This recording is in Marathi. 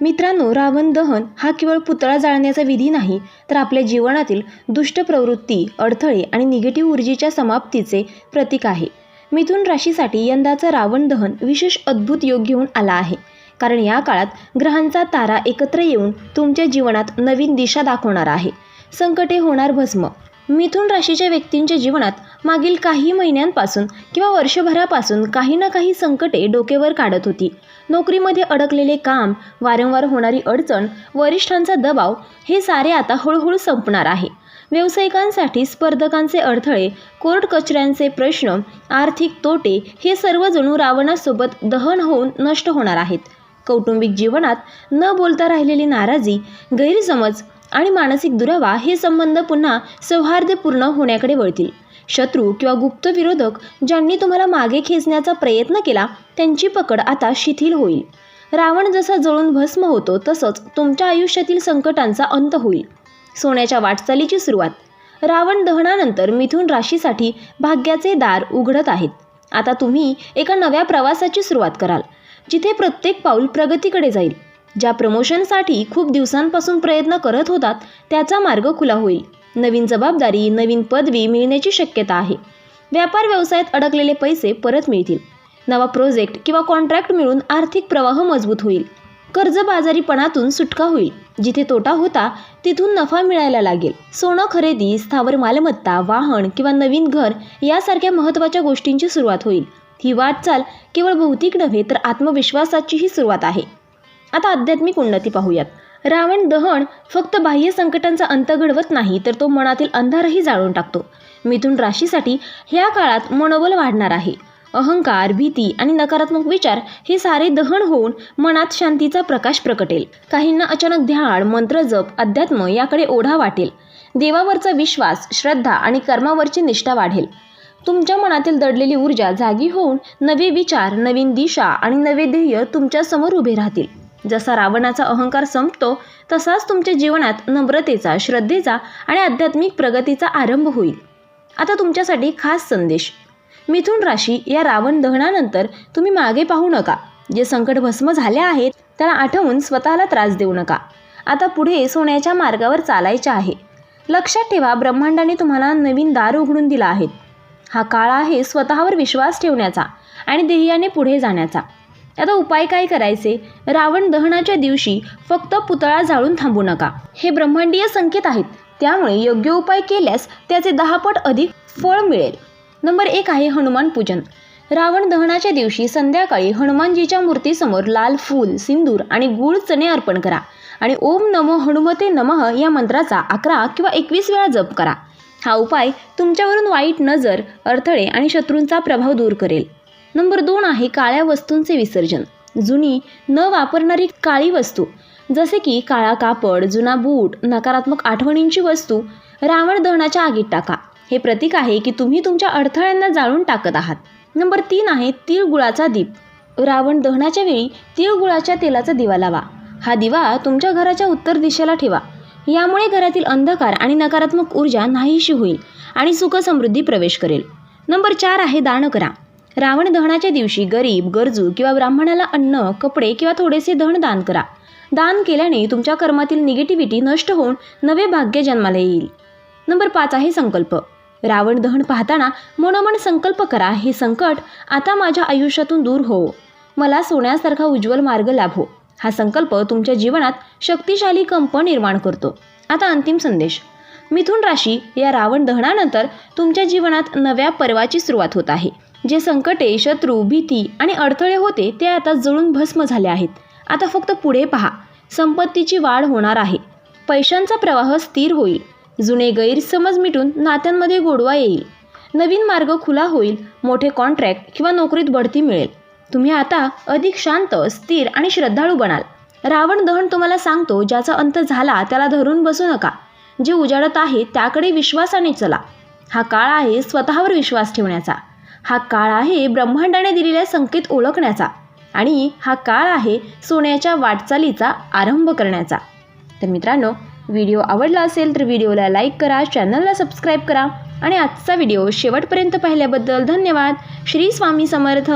मित्रांनो रावण दहन हा केवळ पुतळा जाळण्याचा विधी नाही तर आपल्या जीवनातील दुष्ट प्रवृत्ती अडथळे आणि निगेटिव्ह ऊर्जेच्या समाप्तीचे प्रतीक आहे. मिथुन राशीसाठी यंदाचं रावण दहन विशेष अद्भुत योग घेऊन आला आहे. कारण या काळात ग्रहांचा तारा एकत्र येऊन तुमच्या जीवनात नवीन दिशा दाखवणार आहे. संकटे होणार भस्म. मिथुन राशीच्या व्यक्तींच्या जीवनात मागील काही महिन्यांपासून किंवा वर्षभरापासून काही ना काही संकटे डोकेवर काढत होती. नोकरीमध्ये अडकलेले काम वारंवार होणारी अडचण वरिष्ठांचा दबाव हे सारे आता हळूहळू संपणार आहे. व्यावसायिकांसाठी स्पर्धकांचे अडथळे कोर्ट कचऱ्यांचे प्रश्न आर्थिक तोटे हे सर्व जणू रावणासोबत दहन होऊन नष्ट होणार आहेत. कौटुंबिक जीवनात न बोलता राहिलेली नाराजी गैरसमज आणि मानसिक दुरावा हे संबंध पुन्हा सौहार्दपूर्ण होण्याकडे वळतील. शत्रू किंवा गुप्त विरोधक ज्यांनी तुम्हाला मागे खेचण्याचा प्रयत्न केला त्यांची पकड आता शिथिल होईल. रावण जसा जळून भस्म होतो तसंच तुमच्या आयुष्यातील संकटांचा अंत होईल. सोन्याच्या वाटचालीची सुरुवात. रावण दहनानंतर मिथुन राशीसाठी भाग्याचे दार उघडत आहेत. आता तुम्ही एका नव्या प्रवासाची सुरुवात कराल जिथे प्रत्येक पाऊल प्रगतीकडे जाईल. ज्या प्रमोशनसाठी खूप दिवसांपासून प्रयत्न करत होतात त्याचा मार्ग खुला होईल. नवीन जबाबदारी नवीन पदवी मिळण्याची शक्यता आहे. व्यापार व्यवसायात अडकलेले पैसे परत मिळतील. नवा प्रोजेक्ट किंवा कॉन्ट्रॅक्ट मिळून आर्थिक प्रवाह मजबूत होईल. कर्जबाजारीपणातून सुटका होईल. जिथे तोटा होता तिथून नफा मिळायला लागेल. सोनं खरेदी स्थावर मालमत्ता वाहन किंवा नवीन घर यासारख्या महत्त्वाच्या गोष्टींची सुरुवात होईल. ही वाटचाल केवळ भौतिक नव्हे तर आत्मविश्वासाचीही सुरुवात आहे. आता आध्यात्मिक उन्नती पाहूयात. रावण दहन फक्त बाह्य संकटांचा अंत घडवत नाही तर तो मनातील अंधारही जाळून टाकतो. मिथून राशीसाठी ह्या काळात मनोबल वाढणार आहे. अहंकार भीती आणि नकारात्मक विचार हे सारे दहन होऊन मनात शांतीचा प्रकाश प्रकटेल. काहींना अचानक ध्यान मंत्र जप अध्यात्म याकडे ओढा वाटेल. देवावरचा विश्वास श्रद्धा आणि कर्मावरची निष्ठा वाढेल. तुमच्या मनातील दडलेली ऊर्जा जागी होऊन नवे विचार नवीन दिशा आणि नवे ध्येय तुमच्यासमोर उभे राहतील. जसा रावणाचा अहंकार संपतो तसाच तुमच्या जीवनात नम्रतेचा श्रद्धेचा आणि आध्यात्मिक प्रगतीचा आरंभ होईल. आता तुमच्यासाठी खास संदेश. मिथुन राशी या रावण दहनानंतर तुम्ही मागे पाहू नका. जे संकट भस्म झाले आहेत त्याला आठवून स्वतःला त्रास देऊ नका. आता पुढे सोन्याच्या मार्गावर चालायचे आहे. लक्षात ठेवा ब्रह्मांडाने तुम्हाला नवीन दार उघडून दिला आहे हा काळ आहे स्वतःवर विश्वास ठेवण्याचा आणि ध्येयाने पुढे जाण्याचा. आता उपाय काय करायचे? रावण दहनाच्या दिवशी फक्त पुतळा जाळून थांबू नका. हे ब्रह्मांडीय संकेत आहेत. त्यामुळे योग्य उपाय केल्यास त्याचे दहापट अधिक फळ मिळेल. नंबर एक आहे हनुमान पूजन. रावण दहनाच्या दिवशी संध्याकाळी हनुमानजीच्या मूर्तीसमोर लाल फूल सिंदूर आणि गूळ चणे अर्पण करा आणि ओम नमो हनुमते नमः या मंत्राचा अकरा किंवा एकवीस वेळा जप करा. हा उपाय तुमच्यावरून वाईट नजर अडथळे आणि शत्रूंचा प्रभाव दूर करेल. नंबर दोन आहे काळ्या वस्तूंचे विसर्जन. जुनी न वापरणारी काळी वस्तू जसे की काळा कापड जुना बूट नकारात्मक आठवणींची वस्तू रावण दहनाच्या आगीत टाका. हे प्रतीक आहे की तुम्ही तुमच्या अडथळ्यांना जाळून टाकत आहात. नंबर तीन आहे तिळगुळाचा दीप. रावण दहनाच्या वेळी तिळगुळाच्या तेलाचा दिवा लावा. हा दिवा तुमच्या घराच्या उत्तर दिशेला ठेवा. यामुळे घरातील अंधकार आणि नकारात्मक ऊर्जा नाहीशी होईल आणि सुखसमृद्धी प्रवेश करेल. नंबर चार आहे दान करा. रावण दहनाच्या दिवशी गरीब गरजू किंवा ब्राह्मणाला अन्न कपडे किंवा थोडेसे धन दान करा. दान केल्याने तुमच्या कर्मातील निगेटिव्हिटी नष्ट होऊन नवे भाग्य जन्माला येईल. नंबर पाच आहे संकल्प. रावण दहन पाहताना मनोमन संकल्प करा. हे संकट आता माझ्या आयुष्यातून दूर हो. मला सोन्यासारखा उज्ज्वल मार्ग लाभो. हा संकल्प तुमच्या जीवनात शक्तिशाली कंप निर्माण करतो. आता अंतिम संदेश. मिथुन राशी या रावण दहनानंतर तुमच्या जीवनात नव्या पर्वाची सुरुवात होत आहे. जे संकटे शत्रू भीती आणि अडथळे होते ते आता जळून भस्म झाले आहेत. आता फक्त पुढे पहा. संपत्तीची वाढ होणार आहे. पैशांचा प्रवाह स्थिर होईल. जुने गैरसमज मिटून नात्यांमध्ये गोडवा येईल. नवीन मार्ग खुला होईल मोठे कॉन्ट्रॅक्ट किंवा नोकरीत बढती मिळेल. तुम्ही आता अधिक शांत स्थिर आणि श्रद्धाळू बनाल. रावण दहन तुम्हाला सांगतो ज्याचा अंत झाला त्याला धरून बसू नका. जे उजाडत आहे त्याकडे विश्वासाने चला. हा काळ आहे स्वतःवर विश्वास ठेवण्याचा. हा काळ आहे ब्रह्मांडाने दिलेल्या संकेत ओळखण्याचा आणि हा काळ आहे सोन्याच्या वाटचालीचा आरंभ करण्याचा. तर मित्रांनो व्हिडिओ आवडला असेल तर व्हिडिओला लाईक करा चॅनलला सबस्क्राईब करा आणि आजचा व्हिडिओ शेवटपर्यंत पाहिल्याबद्दल धन्यवाद. श्री स्वामी समर्थ.